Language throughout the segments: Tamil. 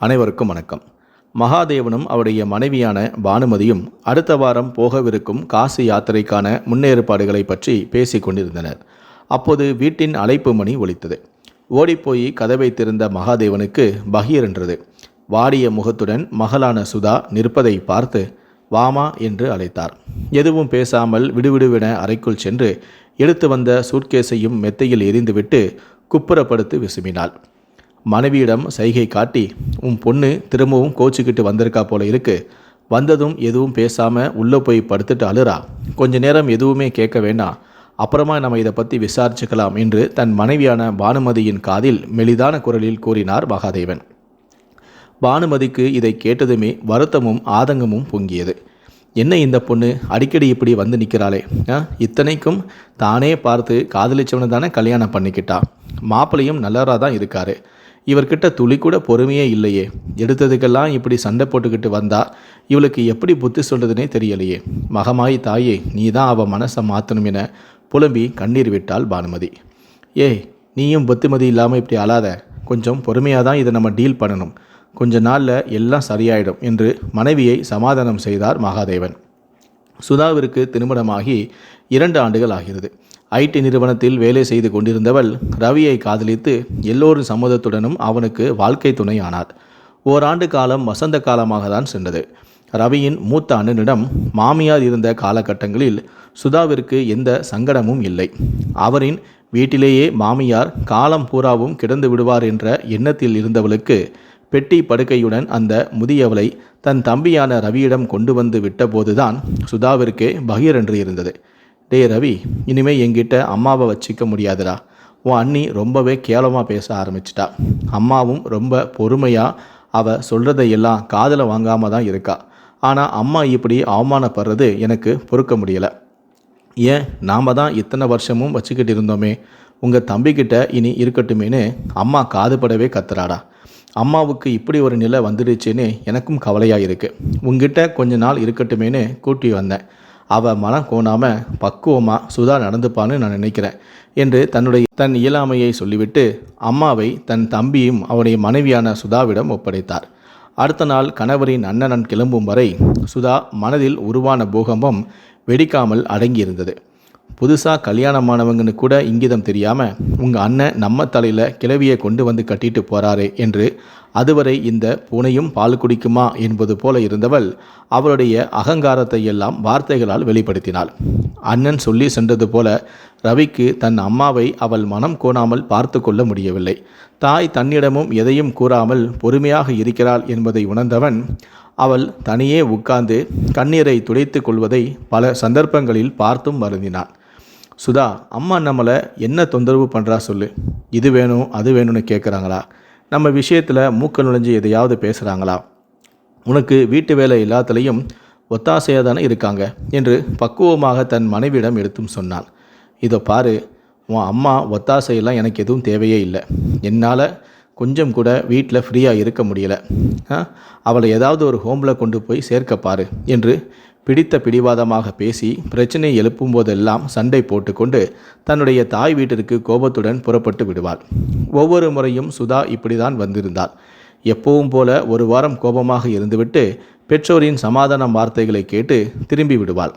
அனைவருக்கும் வணக்கம். மகாதேவனும் அவருடைய மனைவியான பானுமதியும் அடுத்த வாரம் போகவிருக்கும் காசி யாத்திரைக்கான முன்னேற்பாடுகளை பற்றி பேசி கொண்டிருந்தனர். அப்போது வீட்டின் அழைப்பு மணி ஒலித்தது. ஓடிப்போய் கதவை திறந்த மகாதேவனுக்கு பகீர் என்றது. வாடிய முகத்துடன் மகளான சுதா நிற்பதை பார்த்து வாமா என்று அழைத்தார். எதுவும் பேசாமல் விடுவிடுவென அறைக்குள் சென்று எடுத்து வந்த சூட்கேஸையும் மெத்தையில் எரிந்துவிட்டு குப்புறப்படுத்து விசுமினாள் மனைவியிடம் சைகை காட்டி உன் பொண்ணு திரும்பவும் கோச்சிக்கிட்டு வந்திருக்கா போல இருக்கு. வந்ததும் எதுவும் பேசாமல் உள்ளே போய் படுத்துட்டு அழுறா. கொஞ்ச நேரம் எதுவுமே கேட்க வேண்டாம் அப்புறமா நம்ம இதை பற்றி விசாரிச்சுக்கலாம் என்று தன் மனைவியான பானுமதியின் காதில் மெலிதான குரலில் கூறினார் மகாதேவன். பானுமதிக்கு இதை கேட்டதுமே வருத்தமும் ஆதங்கமும் பொங்கியது. என்ன இந்த பொண்ணு? அடிக்கடி இப்படி வந்து நிற்கிறாளே ஆ இத்தனைக்கும் தானே பார்த்து காதலிச்சவனை தானே கல்யாணம் பண்ணிக்கிட்டா. மாப்பிள்ளையும் நல்லவராக தான் இருக்காரு. இவர்கிட்ட துளி கூட பொறுமையே இல்லையே. எடுத்ததுக்கெல்லாம் இப்படி சண்டை போட்டுக்கிட்டு வந்தா இவளுக்கு எப்படி புத்தி சொல்றதுனே தெரியலையே. மகமாயி தாயே நீ தான் அவள் மனசை மாற்றணும் என புலம்பி கண்ணீர் விட்டாள் பானுமதி. ஏய் நீயும் புத்திமதி இல்லாமல் இப்படி அழாத. கொஞ்சம் பொறுமையாக தான் இதை நம்ம டீல் பண்ணணும். கொஞ்ச நாளில் எல்லாம் சரியாயிடும் என்று மனைவியை சமாதானம் செய்தார் மகாதேவன். சுதாவிற்கு திருமணமாகி இரண்டு ஆண்டுகள் ஆகிறது. ஐடி நிறுவனத்தில் வேலை செய்து கொண்டிருந்தவள் ரவியை காதலித்து எல்லோரும் சம்மதத்துடனும் அவனுக்கு வாழ்க்கை துணை ஆனார் ஓராண்டு காலம் வசந்த காலமாக தான் சென்றது. ரவியின் மூத்த அண்ணனிடம் மாமியார் இருந்த காலகட்டங்களில் சுதாவிற்கு எந்த சங்கடமும் இல்லை. அவரின் வீட்டிலேயே மாமியார் காலம் பூராவும் கிடந்து விடுவார் என்ற எண்ணத்தில் இருந்தவளுக்கு பெட்டி படுக்கையுடன் அந்த முதியவளை தன் தம்பியான ரவியிடம் கொண்டு வந்து விட்டபோதுதான் சுதாவிற்கே பகீரென்று இருந்தது. டே ரவி இனிமேல் என்கிட்ட அம்மாவை வச்சிக்க முடியாதுடா. உன் அண்ணி ரொம்பவே கேவலமாக பேச ஆரம்பிச்சிட்டா. அம்மாவும் ரொம்ப பொறுமையாக அவள் சொல்கிறதையெல்லாம் காதில் வாங்காமல் தான் இருக்கா. ஆனால் அம்மா இப்படி அவமானப்படுறது எனக்கு பொறுக்க முடியலை. ஏன் நாம் தான் இத்தனை வருஷமும் வச்சுக்கிட்டு இருந்தோமே. உங்கள் தம்பிக்கிட்ட இனி இருக்கட்டுமேனு அம்மா காதுபடவே கத்துறாடா. அம்மாவுக்கு இப்படி ஒரு நிலை வந்துடுச்சுன்னு எனக்கும் கவலையாக இருக்குது உங்ககிட்ட கொஞ்ச நாள் இருக்கட்டுமேனு கூட்டி வந்தேன். அவள் மனம் கோணாமல் பக்குவமாக சுதா நடந்துப்பான்னு நான் நினைக்கிறேன் என்று தன்னுடைய தன் இயலாமையை சொல்லிவிட்டு அம்மாவை தன் தம்பியும் அவருடைய மனைவியான சுதாவிடம் ஒப்படைத்தார். அடுத்த நாள் கணவரின் அண்ணனன் கிளம்பும் வரை சுதா மனதில் உருவான பூகம்பம் வெடிக்காமல் அடங்கியிருந்தது. புதுசாக கல்யாணமானவங்கன்னு கூட இங்கிதம் தெரியாமல் உங்கள் அண்ணன் நம்ம தலையில் கிளவியை கொண்டு வந்து கட்டிட்டு போகிறாரே என்று அதுவரை இந்த பூனையும் பால் குடிக்குமா என்பது போல இருந்தவள் அவளுடைய அகங்காரத்தை எல்லாம் வார்த்தைகளால் வெளிப்படுத்தினாள். அண்ணன் சொல்லி சென்றது போல ரவிக்கு தன் அம்மாவை அவள் மனம் கோணாமல் பார்த்து கொள்ள முடியவில்லை. தாய் தன்னிடமும் எதையும் கூறாமல் பொறுமையாக இருக்கிறாள் என்பதை உணர்ந்தவன் அவள் தனியே உட்கார்ந்து கண்ணீரை துடைத்து கொள்வதை பல சந்தர்ப்பங்களில் பார்த்தும் வருந்தினான் சுதா அம்மா நம்மளை என்ன தொந்தரவு பண்ணுறா சொல்லு. இது வேணும் அது வேணும்னு கேட்குறாங்களா நம்ம விஷயத்தில் மூக்க நுழைஞ்சு எதையாவது பேசுகிறாங்களா உனக்கு வீட்டு வேலை எல்லாத்துலேயும் ஒத்தாசையாக தானே இருக்காங்க என்று பக்குவமாக தன் மனைவியிடம் எடுத்தும் சொன்னான் இதோ பாரு உன் அம்மா ஒத்தாசையெல்லாம் எனக்கு எதுவும் தேவையே இல்லை. என்னால் கொஞ்சம் கூட வீட்டில் ஃப்ரீயாக இருக்க முடியல. அவளை ஏதாவது ஒரு ஹோமில் கொண்டு போய் சேர்க்க பாரு என்று பிடித்த பிடிவாதமாக பேசி பிரச்சனை எழுப்பும் போதெல்லாம் சண்டை போட்டுக்கொண்டு தன்னுடைய தாய் வீட்டிற்கு கோபத்துடன் புறப்பட்டு விடுவாள். ஒவ்வொரு முறையும் சுதா இப்படிதான் வந்திருந்தாள். எப்பவும் போல ஒரு வாரம் கோபமாக இருந்துவிட்டு பெற்றோரின் சமாதான வார்த்தைகளை கேட்டு திரும்பி விடுவாள்.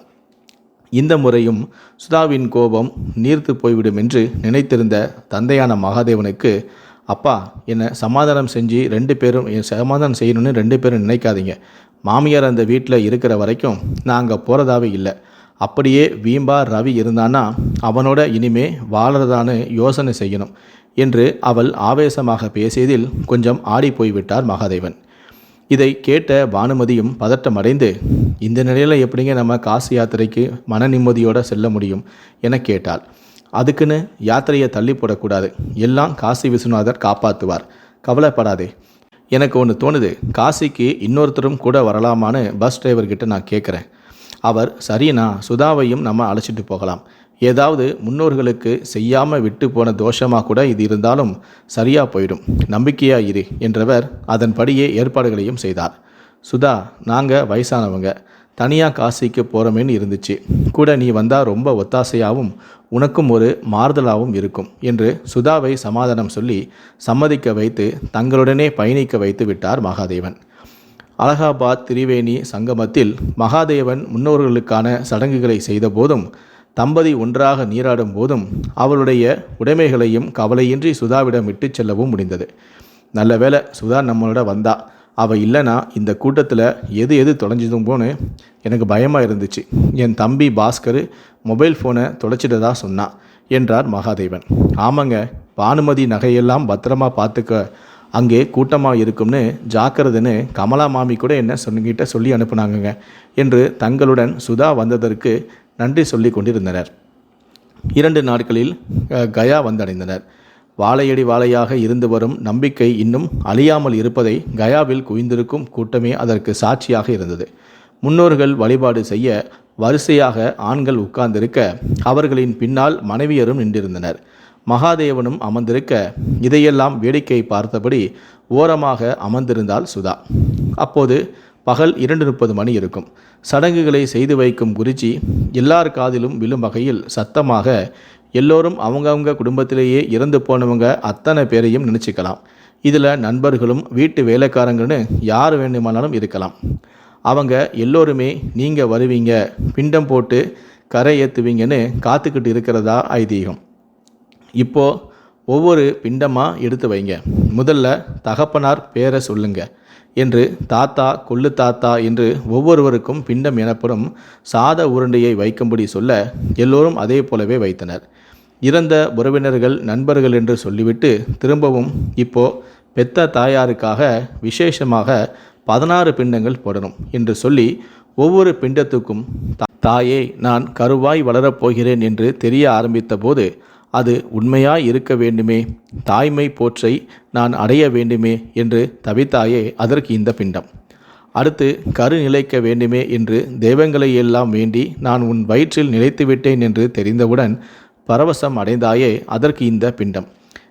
இந்த முறையும் சுதாவின் கோபம் நீர்த்து போய்விடும் என்று நினைத்திருந்த தந்தையான மகாதேவனுக்கு அப்பா என்னை சமாதானம் செஞ்சு ரெண்டு பேரும் என் சமாதானம் செய்யணும்னு ரெண்டு பேரும் நினைக்காதீங்க. மாமியார் அந்த வீட்டில் இருக்கிற வரைக்கும் நான் அங்கே போகிறதாவே இல்லை. அப்படியே வீம்பா ரவி இருந்தானா அவனோட இனிமே வாழறதான்னு யோசனை செய்யணும் என்று அவள் ஆவேசமாக பேசியதில் கொஞ்சம் ஆடி போய்விட்டார் மகாதேவன். இதை கேட்ட பானுமதியும் பதட்டமடைந்து இந்த நிலையில் எப்படிங்க நம்ம காசி யாத்திரைக்கு மன நிம்மதியோடு செல்ல முடியும்? என கேட்டாள். அதுக்குன்னு யாத்திரையை தள்ளி போடக்கூடாது. எல்லாம் காசி விஸ்வநாதர் காப்பாற்றுவார் கவலைப்படாதே. எனக்கு ஒன்று தோணுது. காசிக்கு இன்னொருத்தரும் கூட வரலாமான்னு பஸ் டிரைவர்கிட்ட நான் கேட்குறேன் அவர் சரிண்ணா சுதாவையும் நம்ம அழைச்சிட்டு போகலாம். ஏதாவது முன்னோர்களுக்கு செய்யாமல் விட்டு போன தோஷமாக கூட இது இருந்தாலும் சரியாக போயிடும். நம்பிக்கையாக இரு என்றவர் அதன்படியே ஏற்பாடுகளையும் செய்தார். சுதா நாங்கள் வயசானவங்க. தனியாக காசிக்கு போகிறோமேன்னு இருந்துச்சு. கூட நீ வந்தால் ரொம்ப ஒத்தாசையாகவும் உனக்கும் ஒரு மாறுதலாகவும் இருக்கும் என்று சுதாவை சமாதானம் சொல்லி சம்மதிக்க வைத்து தங்களுடனே பயணிக்க வைத்து விட்டார் மகாதேவன். அலகாபாத் திரிவேணி சங்கமத்தில் மகாதேவன் முன்னோர்களுக்கான சடங்குகளை செய்தபோதும் தம்பதி ஒன்றாக நீராடும் போதும் அவளுடைய உடைமைகளையும் கவலையின்றி சுதாவிடம் விட்டுச் செல்லவும் முடிந்தது. நல்ல வேலை சுதா நம்மளோட வந்தா. அவள் இல்லைனா இந்த கூட்டத்தில் எது எது தொலைஞ்சதும் போன்னு எனக்கு பயமாக இருந்துச்சு. என் தம்பி பாஸ்கர் மொபைல் ஃபோனை தொலைச்சிட்டதா சொன்னான் என்றார் மகாதேவன். ஆமாங்க பானுமதி நகையெல்லாம் பத்திரமா பார்த்துக்க அங்கே கூட்டமாக இருக்கும்னு ஜாக்கிரதைன்னு கமலா மாமி கூட என்ன சொன்னிக்கிட்ட சொல்லி அனுப்புனாங்கங்க என்று தங்களுடன் சுதா வந்ததற்கு நன்றி சொல்லி கொண்டிருந்தனர். இரண்டு நாட்களில் கயா வந்தடைந்தனர். வாழையடி வாழையாக இருந்து வரும் நம்பிக்கை இன்னும் அழியாமல் இருப்பதை கயாவில் குவிந்திருக்கும் கூட்டமே அதற்கு சாட்சியாக இருந்தது. முன்னோர்கள் வழிபாடு செய்ய வரிசையாக ஆண்கள் உட்கார்ந்திருக்க அவர்களின் பின்னால் மனைவியரும் நின்றிருந்தனர். மகாதேவனும் அமர்ந்திருக்க இதையெல்லாம் வேடிக்கை பார்த்தபடி ஓரமாக அமர்ந்திருந்தாள் சுதா. அப்போது பகல் இரண்டு முப்பது மணி இருக்கும். சடங்குகளை செய்து வைக்கும் குருஜி எல்லார் காதிலும் விழும் வகையில் சத்தமாக எல்லோரும் அவங்கவுங்க குடும்பத்திலேயே இறந்து போனவங்க அத்தனை பேரையும் நினச்சிக்கலாம். இதில் நண்பர்களும் வீட்டு வேலைக்காரங்கன்னு யார் வேண்டுமானாலும் இருக்கலாம். அவங்க எல்லோருமே நீங்கள் வருவீங்க பிண்டம் போட்டு கரை ஏற்றுவீங்கன்னு காத்துக்கிட்டு இருக்கிறதா ஐதீகம்? இப்போது ஒவ்வொரு பிண்டமாக எடுத்து வைங்க. முதல்ல தகப்பனார் பேரை சொல்லுங்க என்று தாத்தா கொள்ளு தாத்தா என்று ஒவ்வொருவருக்கும் பிண்டம் எனப்படும் சாத உருண்டையை வைக்கும்படி சொல்ல எல்லோரும் அதே போலவே வைத்தனர். இறந்த உறவினர்கள் நண்பர்கள் என்று சொல்லிவிட்டு திரும்பவும் இப்போ பெத்த தாயாருக்காக விசேஷமாக பதினாறு பிண்டங்கள் போடணும் என்று சொல்லி ஒவ்வொரு பிண்டத்துக்கும் "தா- தாயே நான் கருவாய் வளரப்போகிறேன் என்று தெரிய ஆரம்பித்த போது அது உண்மையாய் இருக்க வேண்டுமே தாய்மை போற்றை நான் அடைய வேண்டுமே என்று தவித்தாயே அதற்கு இந்த பிண்டம். அடுத்து கரு நிலைக்க வேண்டுமே என்று தெய்வங்களை எல்லாம் வேண்டி நான் உன் வயிற்றில் நிலைத்து விட்டேன் என்று தெரிந்தவுடன் பரவசம் அடைந்தாயே அதற்கு இந்த பிண்டம்.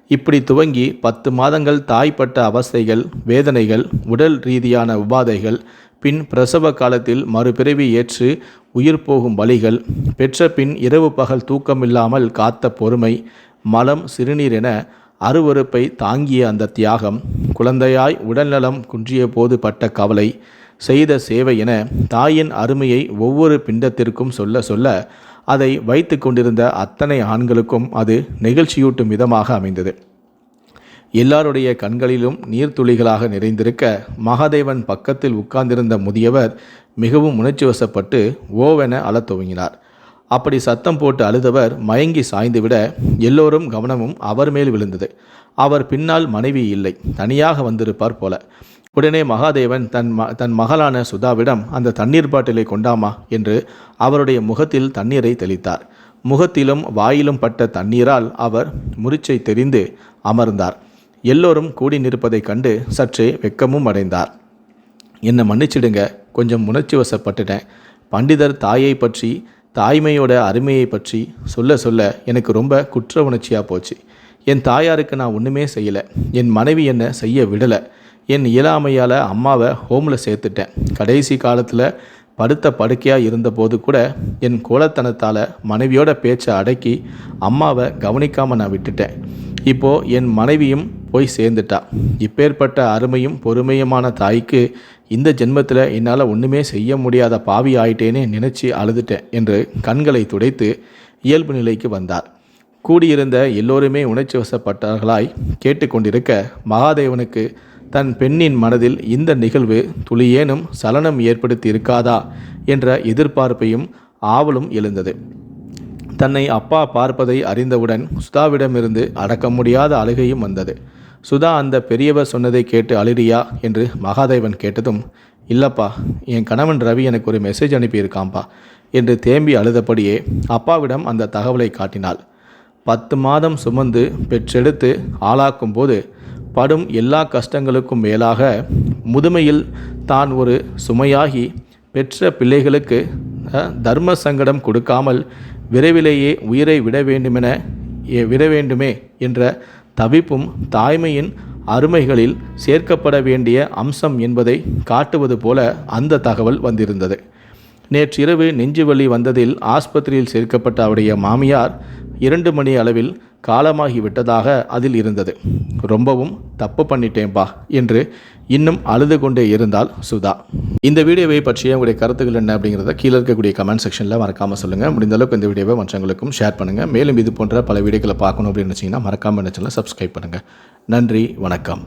இப்படி துவங்கி பத்து மாதங்கள் தாய்ப்பட்ட அவஸ்தைகள் வேதனைகள் உடல் ரீதியான உபாதைகள் பின் பிரசவ காலத்தில் மறுபிறவி ஏற்று உயிர் போகும் வழிகள் பெற்ற பின் இரவு பகல் தூக்கமில்லாமல் காத்த பொறுமை மலம் சிறுநீர் என அருவருப்பை தாங்கிய அந்த தியாகம் குழந்தையாய் உடல்நலம் குன்றிய போது பட்ட கவலை செய்த சேவை என தாயின் அருமையை ஒவ்வொரு பிண்டத்திற்கும் சொல்ல சொல்ல அதை வைத்து கொண்டிருந்த அத்தனை ஆண்களுக்கும் அது நெகிழ்ச்சியூட்டும் விதமாக அமைந்தது. எல்லாருடைய கண்களிலும் நீர்த்துளிகளாக நிறைந்திருக்க மகாதேவன் பக்கத்தில் உட்கார்ந்திருந்த முதியவர் மிகவும் உணர்ச்சிவசப்பட்டு ஓவென அழத் துவங்கினார். அப்படி சத்தம் போட்டு அழுதவர் மயங்கி சாய்ந்துவிட எல்லோரும் கவனமும் அவர் மேல் விழுந்தது. அவர் பின்னால் மனைவி இல்லை தனியாக வந்திருப்பார் போல. உடனே மகாதேவன் தன் ம தன் மகளான சுதாவிடம் அந்த தண்ணீர் பாட்டிலை கொண்டாமா? என்று அவருடைய முகத்தில் தண்ணீரை தெளித்தார். முகத்திலும் வாயிலும் பட்ட தண்ணீரால் அவர் முறிச்சை தெரிந்து அமர்ந்தார். எல்லோரும் கூடி நிற்பதைக் கண்டு சற்றே வெக்கமும் அடைந்தார். என்னை மன்னிச்சிடுங்க கொஞ்சம் உணர்ச்சி வசப்பட்டுட்டேன். பண்டிதர் தாயை பற்றி தாய்மையோட அருமையை பற்றி சொல்ல சொல்ல எனக்கு ரொம்ப குற்ற உணர்ச்சியாக போச்சு. என் தாயாருக்கு நான் ஒன்றுமே செய்யலை. என் மனைவி என்னை செய்ய விடலை. என் இயலாமையால் அம்மாவை ஹோமில் சேர்த்துட்டேன். கடைசி காலத்தில் படுத்த படுக்கையாக இருந்தபோது கூட என் கோலத்தனத்தால் மனைவியோட பேச்சை அடக்கி அம்மாவை கவனிக்காமல் நான் விட்டுட்டேன். இப்போது என் மனைவியும் போய் சேர்ந்துட்டா. இப்பேற்பட்ட அருமையும் பொறுமையுமான தாய்க்கு இந்த ஜென்மத்தில் என்னால் ஒன்றுமே செய்ய முடியாத பாவி ஆயிட்டேனே நினச்சி அழுதுட்டேன் என்று கண்களை துடைத்து இயல்பு நிலைக்கு வந்தார். கூடியிருந்த எல்லோருமே உணர்ச்சி வசப்பட்டவர்களாய் கேட்டுக்கொண்டிருக்க மகாதேவனுக்கு தன் பெண்ணின் மனதில் இந்த நிகழ்வு துளியேனும் சலனம் ஏற்படுத்தி இருக்காதா என்ற எதிர்பார்ப்பையும் ஆவலும் எழுந்தது. தன்னை அப்பா பார்ப்பதை அறிந்தவுடன் சுதாவிடமிருந்து அடக்க முடியாத அழுகையும் வந்தது. சுதா அந்த பெரியவர் சொன்னதை கேட்டு அழுறியா என்று மகாதேவன் கேட்டதும் இல்லப்பா என் கணவன் ரவி எனக்கு ஒரு மெசேஜ் அனுப்பியிருக்காம்பா என்று தேம்பி அழுதபடியே அப்பாவிடம் அந்த தகவலை காட்டினாள். பத்து மாதம் சுமந்து பெற்றெடுத்து ஆளாக்கும் போது படும் எல்லா கஷ்டங்களுக்கும் மேலாக முதுமையில் தான் ஒரு சுமையாகி பெற்ற பிள்ளைகளுக்கு தர்ம சங்கடம் கொடுக்காமல் விரைவிலேயே உயிரை விட வேண்டுமென விட வேண்டுமே என்ற தவிப்பும் தாய்மையின் அருமைகளில் சேர்க்கப்பட வேண்டிய அம்சம் என்பதை காட்டுவது போல அந்த தகவல் வந்திருந்தது. நேற்றிரவு நெஞ்சுவலி வந்ததில் ஆஸ்பத்திரியில் சேர்க்கப்பட்ட அவருடைய மாமியார் இரண்டு மணி அளவில் காலமாகி விட்டதாக அதில் இருந்தது. ரொம்பவும் தப்பு பண்ணிட்டேன்பா என்று இன்னும் அழுது கொண்டே இருந்தால் சுதா. இந்த வீடியோவை பற்றிய உங்களுடைய கருத்துக்கள் என்ன அப்படிங்கிறத கீழே இருக்கக்கூடிய கமெண்ட் செக்ஷனில் மறக்காமல் சொல்லுங்கள் முடிந்த அளவுக்கு இந்த வீடியோவை மற்றவங்களுக்கும் ஷேர் பண்ணுங்கள் மேலும் இது போன்ற பல வீடியோக்களை பார்க்கணும் அப்படின்னு நினச்சிங்கன்னா மறக்காமல் என்ன சப்ஸ்கிரைப் பண்ணுங்கள் நன்றி வணக்கம்.